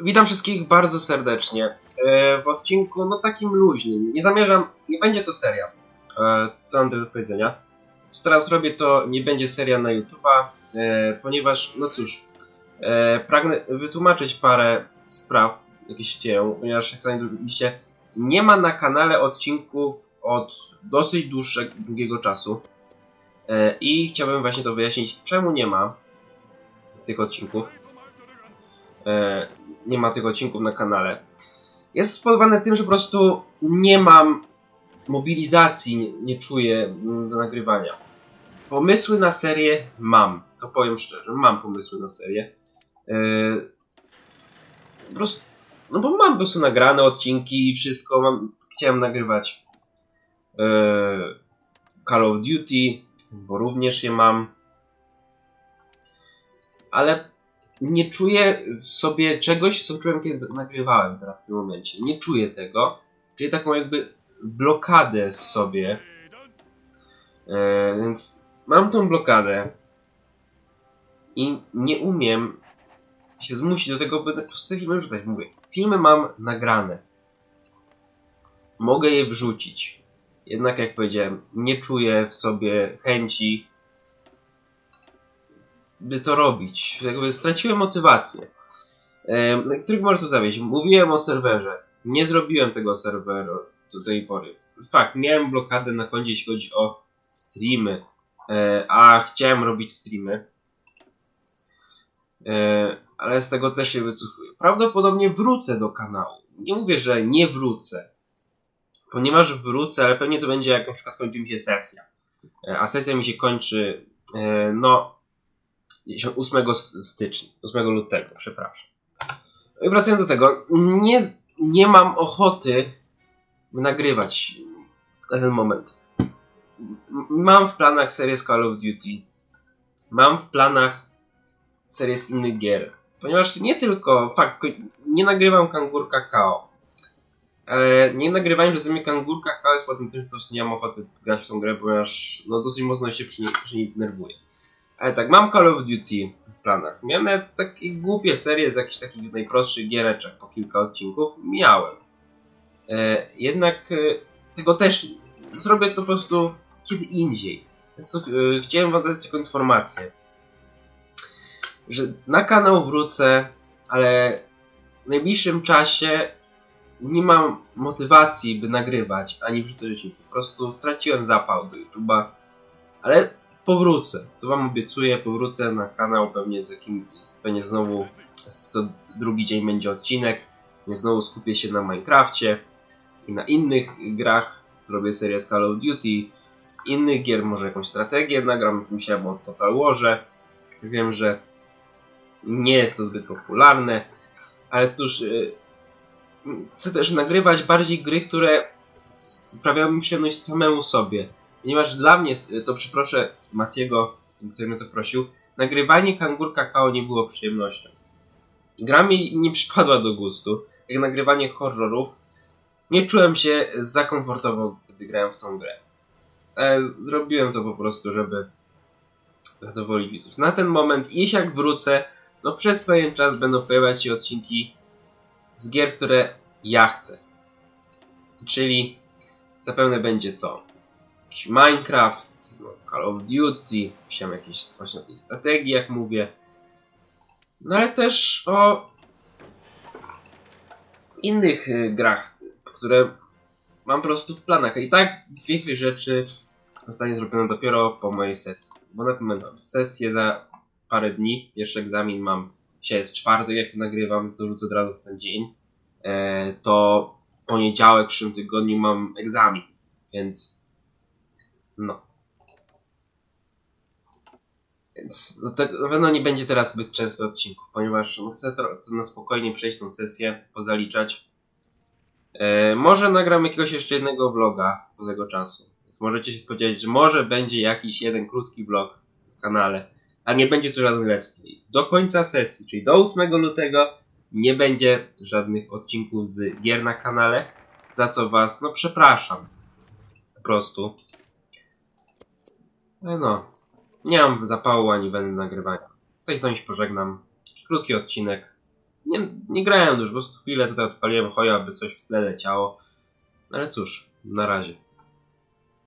Witam wszystkich bardzo serdecznie. E, w odcinku, no takim luźnym. Nie zamierzam, nie będzie to seria. E, to mam do powiedzenia. Teraz robię, to nie będzie seria na YouTube'a, e, ponieważ, no cóż, pragnę wytłumaczyć parę spraw, jakie się dzieją, ponieważ jak sami widzicie, nie ma na kanale odcinków od dosyć dłuższego, długiego czasu. I chciałbym właśnie to wyjaśnić, czemu nie ma tych odcinków. E, nie ma tych odcinków na kanale. Jest spowodowane tym, że po prostu nie mam mobilizacji, nie, czuję mm, do nagrywania. Pomysły na serię mam, to powiem szczerze, mam pomysły na serię. E, po prostu, no bo mam po prostu nagrane odcinki i wszystko, mam, chciałem nagrywać e, Call of Duty, bo również je mam. Ale nie czuję w sobie czegoś, co czułem kiedy nagrywałem teraz w tym momencie. Nie czuję tego. Czyli taką jakby blokadę w sobie. E, więc mam tą blokadę. I nie umiem się zmusić do tego, by po prostu filmy wrzucać. Mówię, filmy mam nagrane. Mogę je wrzucić. Jednak jak powiedziałem, nie czuję w sobie chęci by to robić. Jakby straciłem motywację. E, Tryk może tu zawieść. Mówiłem o serwerze. Nie zrobiłem tego serweru do tej pory. Fakt, miałem blokadę na koncie, jeśli chodzi o streamy. E, a chciałem robić streamy. E, ale z tego też się wycofuję. Prawdopodobnie wrócę do kanału. Nie mówię, że nie wrócę. Ponieważ wrócę, ale pewnie to będzie jak na przykład skończy mi się sesja. E, a sesja mi się kończy, e, no, 8 stycznia, 8 lutego, przepraszam. No I wracając do tego, nie, nie mam ochoty nagrywać na ten moment. Mam w planach serię z Call of Duty. Mam w planach serię z innych gier. Ponieważ nie tylko, fakt, nie nagrywam Kangurka KO. Ale nie nagrywanie przeze mnie Kangurka KO jest po tym tym, że po prostu nie mam ochoty grać w tą grę, ponieważ no, dosyć mocno się przy, przy niej denerwuję. Ale tak, mam Call of Duty w planach. Miałem nawet takie głupie serie z jakichś takich najprostszych giereczek po kilka odcinków. Miałem. E, jednak e, tego też zrobię to po prostu kiedy indziej. E, chciałem wam dać taką informację, że na kanał wrócę, ale w najbliższym czasie nie mam motywacji, by nagrywać, ani wrzucać odcinków. Po prostu straciłem zapał do YouTube'a, ale powrócę. To wam obiecuję, powrócę na kanał pewnie z jakim, pewnie znowu co drugi dzień będzie odcinek. Pewnie znowu skupię się na Minecrafcie i na innych grach. Zrobię serię z Call of Duty, z innych gier może jakąś strategię nagram, musiałem o Total Warze. Wiem, że nie jest to zbyt popularne, ale cóż, yy, chcę też nagrywać bardziej gry, które sprawiają mi przyjemność samemu sobie ponieważ dla mnie, to przyproszę Matiego, który mnie to prosił, nagrywanie Kangurka KO nie było przyjemnością. Gra mi nie przypadła do gustu, jak nagrywanie horrorów. Nie czułem się za komfortowo, gdy grałem w tą grę. Ale zrobiłem to po prostu, żeby zadowolić widzów. Na ten moment, jeśli jak wrócę, no przez pewien czas będą pojawiać się odcinki z gier, które ja chcę. Czyli zapewne będzie to jakiś Minecraft, no, Call of Duty, pisałem jakieś właśnie o tej strategii, jak mówię. No ale też o innych y, grach, które mam po prostu w planach. I tak większość rzeczy zostanie zrobione dopiero po mojej sesji. Bo na ten moment mam sesję za parę dni. Pierwszy egzamin mam, dzisiaj jest czwartek, jak to nagrywam, to rzucę od razu w ten dzień. E, to poniedziałek w przyszłym tygodniu mam egzamin, więc no. Więc no, na pewno nie będzie teraz zbyt często odcinków, ponieważ no, chcę to, na spokojnie przejść tą sesję, pozaliczać. E, może nagram jakiegoś jeszcze jednego vloga do tego czasu. Więc możecie się spodziewać, że może będzie jakiś jeden krótki vlog w kanale, a nie będzie to żaden let's. Do końca sesji, czyli do 8 lutego nie będzie żadnych odcinków z gier na kanale, za co was, no przepraszam. Po prostu. No, no, nie mam zapału ani weny nagrywania. Tutaj z się pożegnam. Krótki odcinek. Nie, nie grałem już, po prostu chwilę tutaj odpaliłem hoja, aby coś w tle leciało. Ale cóż, na razie.